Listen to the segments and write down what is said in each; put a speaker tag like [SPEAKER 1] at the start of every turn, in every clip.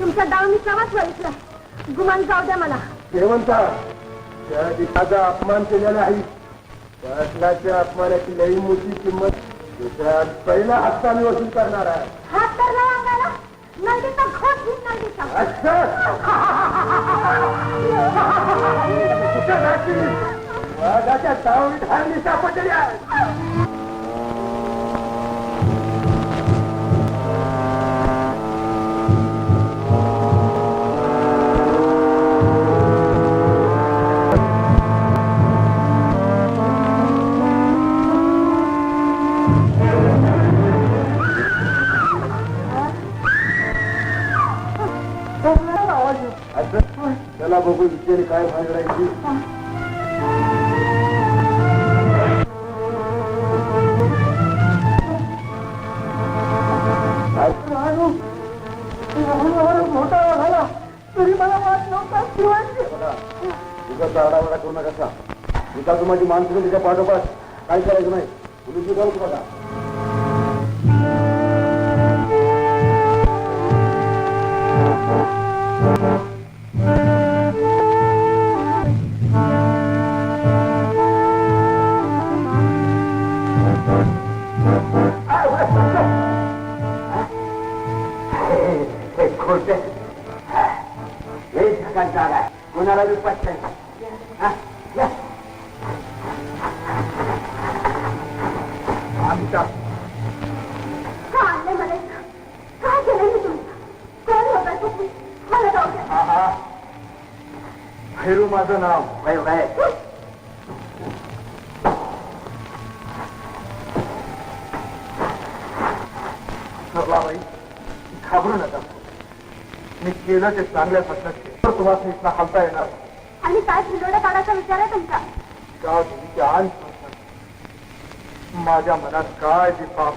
[SPEAKER 1] तुमचा डाव मी केव्हाच बघितला गुमान जाऊ द्या मला.
[SPEAKER 2] श्रीमंता त्या दिवसाचा अपमान केलेला आहे. त्याच्या अपमानाची लई मोठी किंमत दुसऱ्या पहिला हप्ता मी वसूल करणार आहे.
[SPEAKER 1] हात तर लावा अंगाला नंदीचा घोट घेऊन नंदीचा.
[SPEAKER 2] कुठं जाशील? वाघाच्या चावणीत हारणी सापडलेली आहे. त्याला बघू विचार काय भांडायची मोठा तुझा आडावाडा करू नका. का तुझा तुम्हाला म्हणजे माणसं तिच्या पाठोपाठ. काय करायचं नाही. तुम्ही जाऊ बघा. हा. भैरू माझं नाव.
[SPEAKER 3] बाई
[SPEAKER 2] सरलाबाई घाबरू नका. मी केलं ते चांगल्यापासून तर तुम्हाला इथं हालता येणार.
[SPEAKER 1] आणि काय फिरवडा काढायचा विचार आहे तुमचा?
[SPEAKER 2] माझ्या मनात काय ते पाप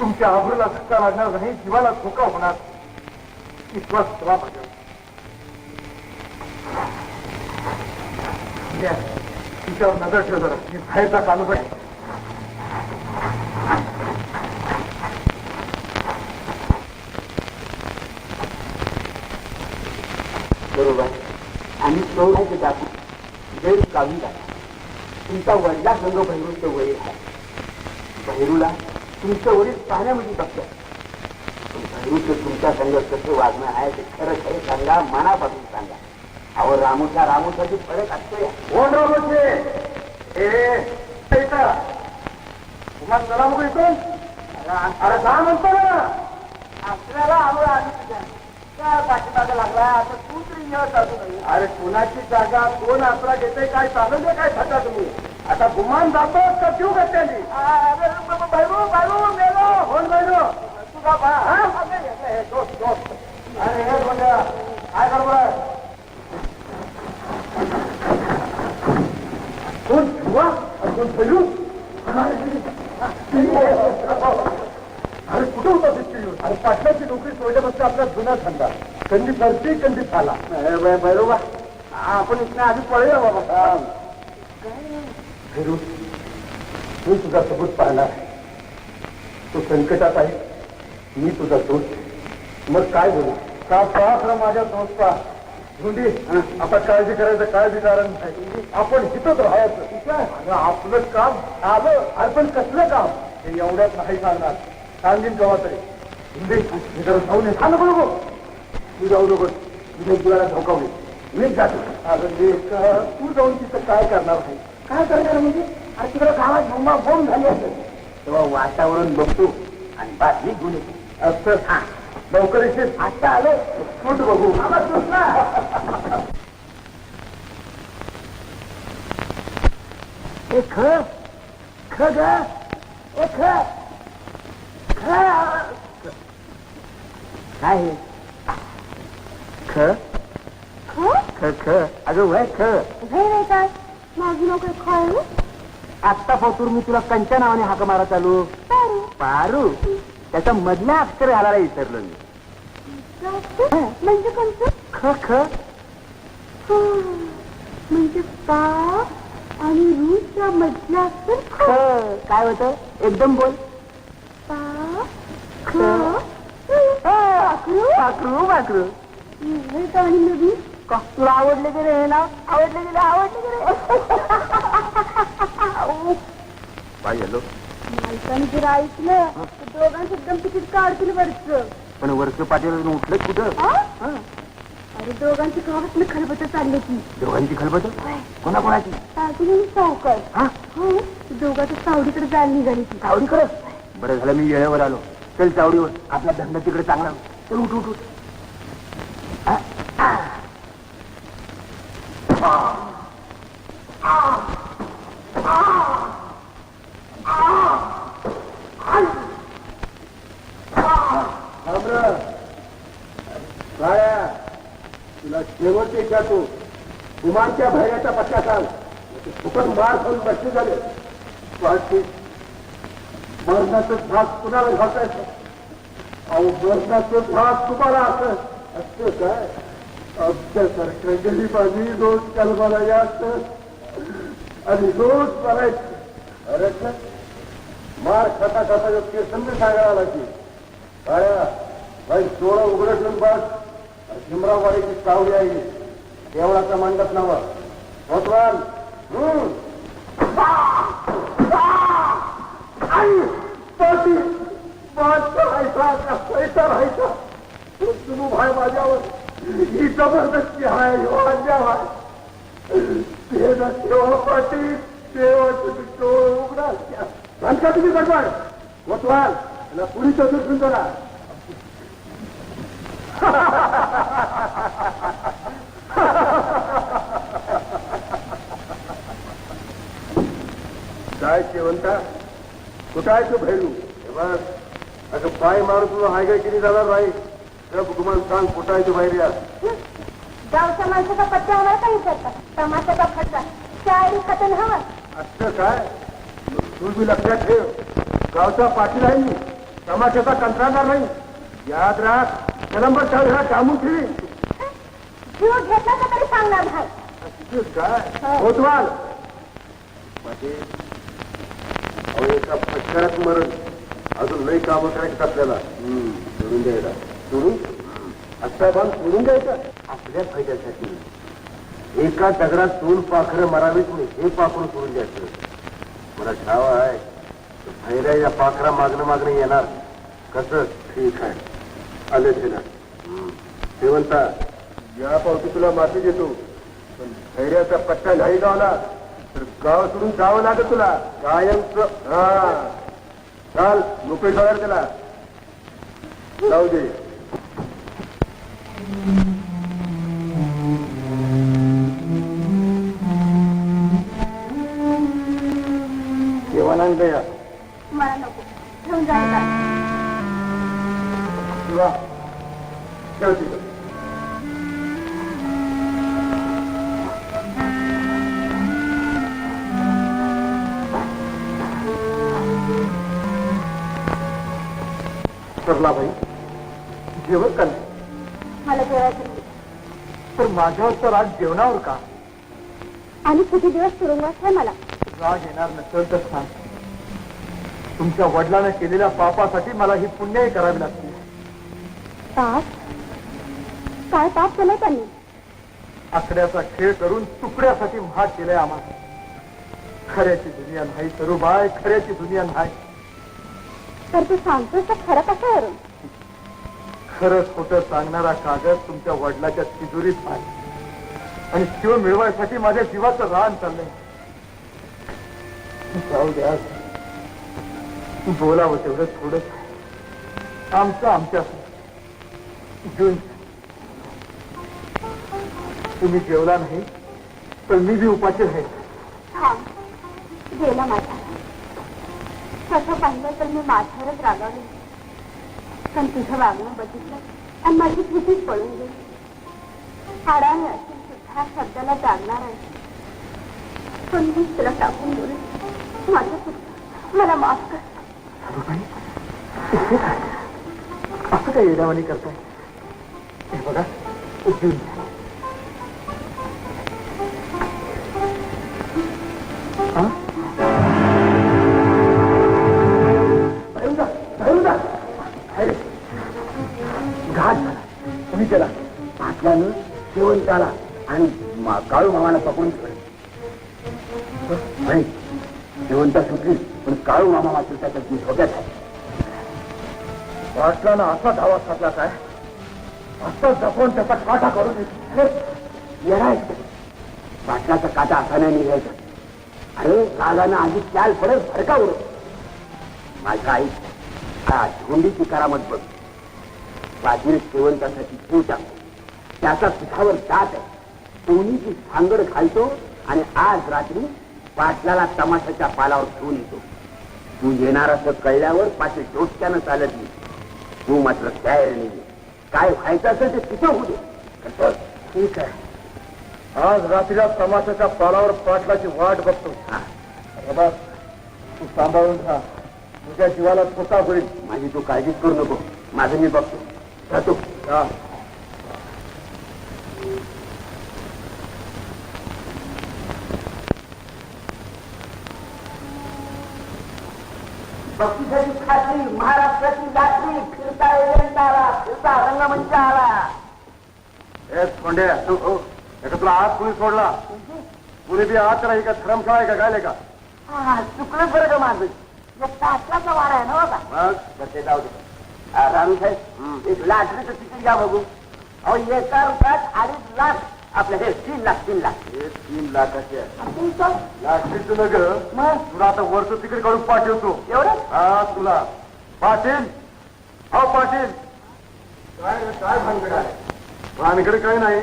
[SPEAKER 2] तुमच्या आभूला धक्का लागणार नाही जीवाला धोका होणार विश्वास ठेवा माझ्या तिच्यावर नजर ठेव जरा. मी बाहेरचा कानून आहे
[SPEAKER 3] बरोबर. आम्ही चौराचे टाकू गैर काढून टाका. तुमचा वडला संघ भैरूचं वडील आहे. भैरूला तुमचं वडील पाहण्यामध्ये बघतात भैरूचं तुमच्या संघ कसं वागणं आहे ते खरं खरं सांगा मनापासून सांगा. अहो रामूच्या रामूसाठी फरक असतो
[SPEAKER 2] कोण रामोचे? तुम्हाला चला मग इथून. अरे जा म्हणतो ना.
[SPEAKER 3] आपल्याला आलो आम्ही काय पाठीमागे लागला असू
[SPEAKER 2] अरे कुणाची जागा कोण आसरा घेते काय चालू दे काय खाता तुम्ही? आता गुमान जातो का देऊ का त्यांनी
[SPEAKER 3] भैरू भैरू मेलो.
[SPEAKER 2] कोण बायनो
[SPEAKER 3] तुझा बा
[SPEAKER 2] हे? दोस्त दोस्त. अरे हे बघा काय बरोबर कोण वा कोण पैलू. अरे कुठं होता ते चिडून अरे पाटलाची नोकरी सोडल्यापासून आपला जुना धंदा. कधी सरती कधी झाला
[SPEAKER 3] बरोबर. आपण इथं आधी पळूया बाबा.
[SPEAKER 2] फिरू. तू तुझा सबूत पाहणार तू संकटात आहे. मी तुझा दोस्त मग काय बोलू? का पाहत माझ्या दोस्ता? धुंडी आता काळजी करायचं काळजी कारण नाही आपण हिथंच राहायचं. आपलं काम आलं अरे पण कसलं काम? हे एवढ्यात नाही सांगणार सांगीन केव्हा तरी. धुंडी जरा जाऊ नये सांग नको तू जाऊ नको तुझ्या जीवाला धोका होईल मीच जातो अगं लेक, तू जाऊन तिथं काय करणार नाही काय करणार म्हणजे? अरे तिकडे गावात बोंबा बोंब झाली असेल
[SPEAKER 3] तेव्हा वातावरण बघतो आणि बातमी घेऊन येतो.
[SPEAKER 2] असं हा लवकर येशील? आता आलो. फूट बघू.
[SPEAKER 3] ए ख. ख ग. ख. ख. काय? ख?
[SPEAKER 1] खो?
[SPEAKER 3] ख ख. अगं वय ख.
[SPEAKER 1] हे नाही काय? माझी
[SPEAKER 3] आत्ता पासून मी तुला कंच्या नावाने हाक मारा चालू.
[SPEAKER 1] पारू.
[SPEAKER 3] पारू. त्याचा मधल्या अक्षर घालायला विसरलो मी.
[SPEAKER 1] म्हणजे कोणतं?
[SPEAKER 3] ख ख.
[SPEAKER 1] म्हणजे पा आणि रूसच्या मधल्या असेल
[SPEAKER 3] ख. काय होतं? एकदम बोल.
[SPEAKER 1] पा ख.
[SPEAKER 3] पाखरू? पाखरू पाखरू.
[SPEAKER 1] हे गाणी नवीन
[SPEAKER 3] का? तुला आवडले की रे हे नाव आवडले की रे आवडले की रे?
[SPEAKER 4] काय झालं
[SPEAKER 1] मालकाने जर ऐकलं तर दोघांचं एकदम तिकीट काढतील वरचं.
[SPEAKER 4] पण वर्ष पाटील उठलं कुठं?
[SPEAKER 1] हा? अरे दोघांची गावात खलबत चालली ती.
[SPEAKER 4] दोघांची खलबत? कोणा कोणाची
[SPEAKER 1] ताजी सावकर.
[SPEAKER 4] हा?
[SPEAKER 1] हो दोघांच्या सावडीकडे जायला निघाली ती.
[SPEAKER 4] चावडी करत बरं झालं मी येळेवर आलो. चल चावडीवर. आपला धंदा तिकडे चांगला. चल उठ उठ उठ. तुला शेवट विचारतो कुमारच्या भैऱ्याचा पत्ता सांग. फुकट मार खाऊन बसले झाले. वाटते मरणाचं भाग कुणाला घासायचं अहो मरणाचं भाग तुम्हाला असं असतं काय? आमच्यासारख्या गरीबानी रोज कलमाला यायचं. आणि रोज मरायचं. अरे मार खाता खाता जो केसंद सांगायला लागली. काय भाई डोळं उघडं ठेवून बस. भीमराववाडीची सावली आहे देवळाचा मंडप नावा. भगवान हम्म. पैसा राहायचा? तुम्ही भाय माझ्यावर. ही जबरदस्ती आहे हो अन्याय आहे. ते ना तेव्हा पाठी डोळ उघडा. सांगता तुम्ही भगवान भगवान त्याला चतुर्थ सुटून जरा काय शेवंता? कुठं आहे तू भैरू? बघ असं पाय मारून तुला हाय काय किती झाला राही तुम्हाला सांग कुठं आहे तू बाहेर या?
[SPEAKER 1] गावच्या माणसाचा पत्ता होणार का विचारता? तमाशाचा खर्चा शाळी खतन हवं.
[SPEAKER 4] असं काय? तू बी लक्षात ठेव. गावचा पाटील आहे मी. तमाशाचा कंत्राटदार नाही. याद राख. कलंबर चालू हा कामून ठेवी
[SPEAKER 1] जीव घेतला तर तरी सांगणार भाई
[SPEAKER 4] काय? होतवाल अहो एका फटक्यात मरण. अजून लई कामं करायची आपल्याला. सोडून द्यायला. सोडून? असा भाग सोडून द्यायचा? आपल्या फायद्यासाठी. एका दगडात दोन पाखरं मरावीत नाही हे पाखरं सोडून द्यायचं. मला ठाव आहे भैऱ्या या पाखरा मागणं मागणं येणार. कसं? ठीक आहे. आले ते ना. शेवंता या पावती तुला माफी देतो. पण धैर्याचा पट्टा नाही गावला तर गाव सोडून जावं लागत तुला. कायमच हा. चाल मोकळी जाणार त्याला जाऊ दे. जेवणांत या. सरला भाई जेवण का नाही?
[SPEAKER 1] मला जेवायचं नाही.
[SPEAKER 4] तर माझ्यावर तर आज जेवणावर का?
[SPEAKER 1] आणि किती दिवस तुरुंगात आहे मला?
[SPEAKER 4] राग येणार नसेल तर सांग. तुमच्या वडिलांना केलेल्या पापासाठी मला ही पुण्याही करावी लागते.
[SPEAKER 1] पाप? काय पाप केलं त्यांनी?
[SPEAKER 4] आकड्याचा खेळ करून तुकड्यासाठी महाग केलाय आम्हाला. खऱ्याची दुनिया नाही सरूबाय खऱ्याची दुनिया नाही.
[SPEAKER 1] तर तू सांगतोस तर खरं कसं वरून
[SPEAKER 4] खरं खोटं सांगणारा कागद तुमच्या वडिलाच्या तिजोरीत आहे. आणि शिव मिळवायसाठी माझ्या जीवाचं रान चाललंय. जाऊ द्या बोलावं तेवढं थोडं आमचं आमच्या घेऊन तुम्ही जेवला नाही तर मी बी उपाशी राहील
[SPEAKER 1] गेला माझा तसं पाहिलं तर मी माझ्यावरच रागावली. पण तुझं वागणं बघितलं आणि माझी भीतीच पळून गेली. हाडाने असून सुद्धा शब्दाला जागणार आहे. पण मी तुला टाकून बोलू माझं पुस्तक मला माफ कर.
[SPEAKER 4] असं काय येड्यावानी करताय? हे बघा
[SPEAKER 3] आला आणि काळू मामाला पकडून ठेवलं. नाही सुटली पण काळू मामा मात्र त्याच्या धोक्यात आहे.
[SPEAKER 4] पाटलानं असा धावा साधला काय? असा जपून त्याचा काटा करून देतो.
[SPEAKER 3] येणार पाटलाचा काटा असा नाही निघायचा. अरे रागानं आधी चाल पडत भडका उडत माझ्या आई हा झोंडीची करामत बघ. पाटील शेवंतासाठी तू टाकतो त्याचा पिठावर दात आहे. सोनीची सांगड घालतो आणि आज रात्री पाटलाला तमाशाच्या पालावर घेऊन येतो. तू येणार असं कळल्यावर पाटील डोसक्यानं चालत नाही तू मात्र तयार नाही. काय व्हायचं असेल ते तिथं होऊ दे?
[SPEAKER 4] ठीक आहे. आज रात्रीला तमाशाच्या पालावर पाटलाची वाट बघतो.
[SPEAKER 3] हा,
[SPEAKER 4] बाबा तू सांभाळून राहा. तुझ्या जीवाला स्वतः होईल.
[SPEAKER 3] माझी तू काळजीच करू नको. माझं मी बघतो. जातो
[SPEAKER 4] हा.
[SPEAKER 3] बक्षिसाची खात्री महाराष्ट्राची लाटरी फिरता एजंट आला फिरता रंगमंच आला
[SPEAKER 4] ए कोंडे याचा तुला आज कुणी सोडला? कुणी बी आत राही का धर्मशाळा आहे का गायले का
[SPEAKER 3] हा, चुकलं बरं का माझं या ताटलाचा वारा आहे ना बाबा
[SPEAKER 4] मग
[SPEAKER 3] ते जाऊ दे. रानू साहेब. एक लाटरीचं तिकीट घ्या बघू. अहो एका रुपयात अडीच लाख आपल्या हे तीन लाख तीन लाख.
[SPEAKER 4] हे तीन लाखाचे आहे
[SPEAKER 3] आणि तुमचं? मग?
[SPEAKER 4] तुला आता वरचं तिकीट काढून पाठवतो.
[SPEAKER 3] एवढं?
[SPEAKER 4] हा तुला. पाटील? हो पाटील. काय रे, काय भानगड आहे? भानगड काय नाही.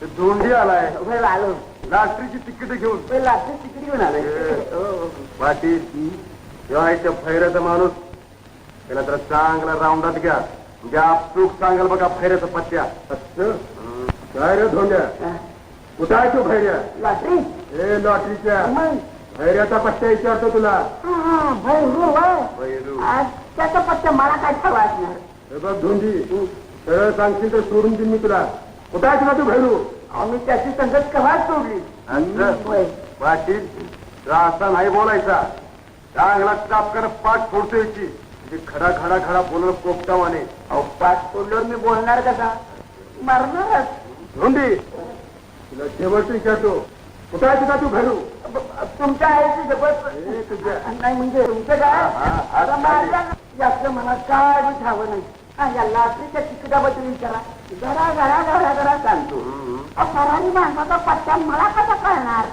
[SPEAKER 4] ते धोंडी आलाय.
[SPEAKER 3] वेळ आलो.
[SPEAKER 4] लाटरीची तिकीट घेऊन.
[SPEAKER 3] वेळ लाटरी तिकीट घेऊन आलोय. हो, हो.
[SPEAKER 4] पाटील जेव्हा इथं फैऱ्याचा माणूस त्याला तर चांगला राऊंडात घ्या. म्हणजे आपसूक सांगाल बघा फैऱ्याचा पत्त्या. काय रे धोंड्या? कुठं आहे तो भैर्या
[SPEAKER 3] लाटरी.
[SPEAKER 4] हे लॉटरीच्या.
[SPEAKER 3] मग?
[SPEAKER 4] भैऱ्याचा पत्त्या विचारतो तुला.
[SPEAKER 3] भैरू, त्याचा पत्ता मला काय ठावा असणार
[SPEAKER 4] हे बघ धोंडी सरळ सांगशील तर सोडून देईन मी तुला. कुठं आहे तुला तू भैरू?
[SPEAKER 3] मी त्याची संगत केव्हाच सोडली.
[SPEAKER 4] पाटील असा नाही बोलायचा. चांगला चापकर पाठ फोडतो याची म्हणजे खडा खडा खडा बोलणं पोपटावाने
[SPEAKER 3] अहो पाठ सोडल्यावर मी बोलणार कसा? मरणारच.
[SPEAKER 4] धोंडी तुला शेवटचं विचारतो. कुठं आहे तुझा तू भैरू
[SPEAKER 3] ब- तुमच्या आईची जबरदस्त नाही म्हणजे तुमचं काय? जास्त मला काय ठावं नाही. हा, या लाटरीच्या तिकिटाबद्दल विचारा. जरा जरा जरा जरा सांगतो. सरांनी माणसाचा पत्ता मला कसा कळणार?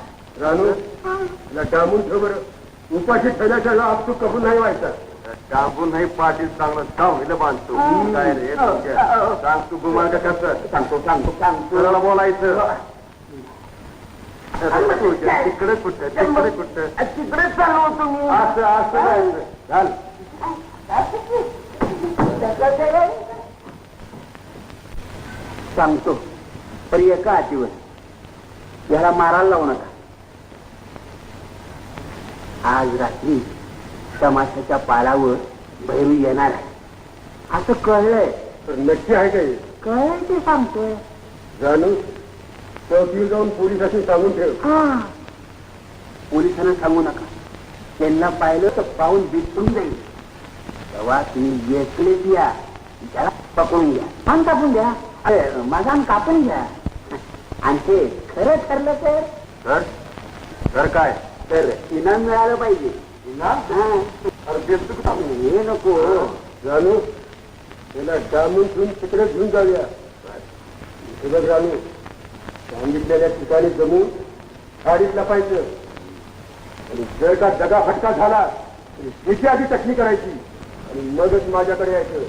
[SPEAKER 4] रानू. तुला डांबून ठेव बरं. उपाशी ठेवल्याच्या आप तू कबूल नाही व्हायचा. डांबून नाही पाटील चांगलं डावलं बांधतो. काय रे
[SPEAKER 3] हो,
[SPEAKER 4] तुझ्या?
[SPEAKER 3] हो.
[SPEAKER 4] सांग तू गुमान का कसं?
[SPEAKER 3] सांगतो सांगतो सांगतो.
[SPEAKER 4] तुला बोलायचं? तिकडे कुठं? तिकडे कुठं?
[SPEAKER 3] तिकडेच चाललो तुम्ही
[SPEAKER 4] असं असं जायचं. चाल
[SPEAKER 3] सांगतो पण एका अटीवर याला मारायला लावू नका. आज रात्री तमाशाच्या पालावर भैरू येणार आहे. असं कळलंय.
[SPEAKER 4] तर नक्की आहे काय
[SPEAKER 3] कळलंय ते सांगतोय.
[SPEAKER 4] जानू चौकीवर जाऊन पोलिसांनी सांगून ठेव.
[SPEAKER 3] हा. पोलिसांना सांगू नका. त्यांना पाहिलं तर पाहून बिटून जाईल. तेव्हा तुम्ही एकलेच या. त्याला पकडून घ्या. मान कापून घ्या. अरे माझा कापून घ्या. आणि ते खरं ठरलं तर?
[SPEAKER 4] तर काय?
[SPEAKER 3] तर इनाम मिळालं पाहिजे? हा.
[SPEAKER 4] अरे देतो
[SPEAKER 3] हे नको
[SPEAKER 4] जाणू त्याला डांबून ठेवून तिकडे घेऊन जाऊया हे जाणू जानू सांगितलेल्या ठिकाणी जमून गाडीत लपायचं आणि जर का दगा फटका झाला तर त्याची आधी चटणी करायची आणि मगच माझ्याकडे यायचं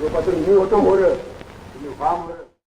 [SPEAKER 4] तोपासून मी होतो मोर तुम्ही व्हा मोर